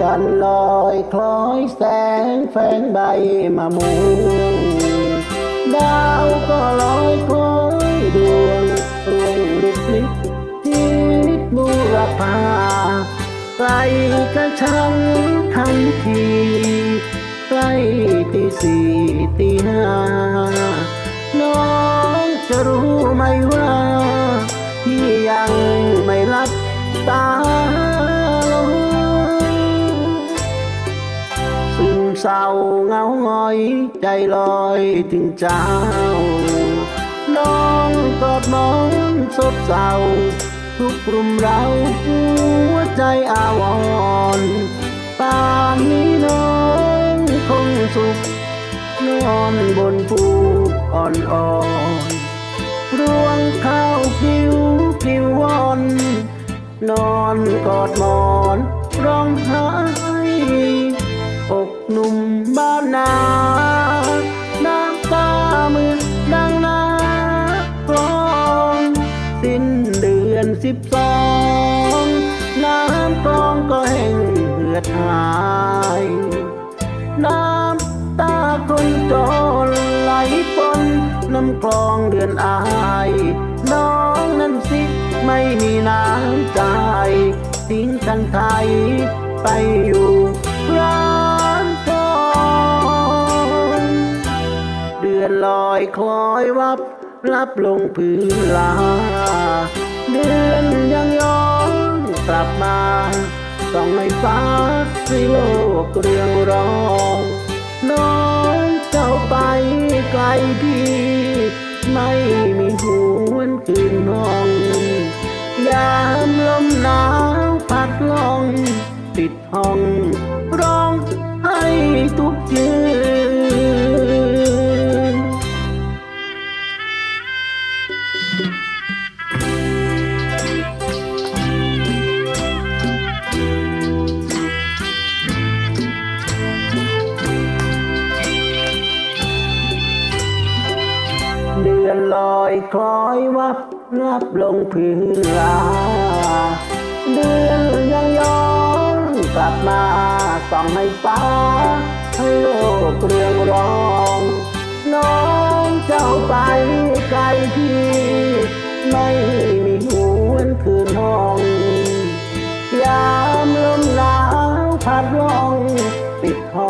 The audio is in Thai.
จันลอยคล้อยแสงแฝงใบมะม่วงดาวก็ลอยคล้อยดวงรวงลิบลิบชีวิตบุรพาไกลกระชังทันทีใกล้ตีสี่ตีห้าน้องจะรู้ไหมว่า ที่ยังไม่รับตา เศร้าเหงาหงอยใจลอยถึงเจ้า น้องกอดหมอนสดเศร้า ทุกรุมเราหัวใจอาวรป่านนี้น้องคงสุขนอนบนภูอ่อนอ่อนๆรวงข้าวผิวผิววอน นอนกอดหมอนร้องไห้ มบ้านนา น้ำตามือดังนาคลองสิ้นเดือนสิบสองน้ำคลองก็แห้งเหือดหาย น้ำตาคนจนไหลปนน้ำคลองเดือนอาย น้องนั้นสิไม่มีน้ำใจทิ้งทันไทยไปอยู่ร้า อนลอยคล้อยวับ รับลงพื้นลา เดือนยังย้อนกลับมาส่องในฟ้าให้โลกเรืองรองน้องเจ้าไปไกลพี่ ไม่มีหวนคืนห้อง ยามลมหนาวพัดลองติดห้องร้องให้ทุกคืน เดือนลอยคล้อยวับรับลงพื้นลาเดือนยังย้อนกลับมาส่องให้ฟ้า ให้โลกเรืองรอง น้องเจ้าไปไกลที่ ไม่มีหวนคืนห้อง ยามลมหนาวพัดร่อง ปิดห้อง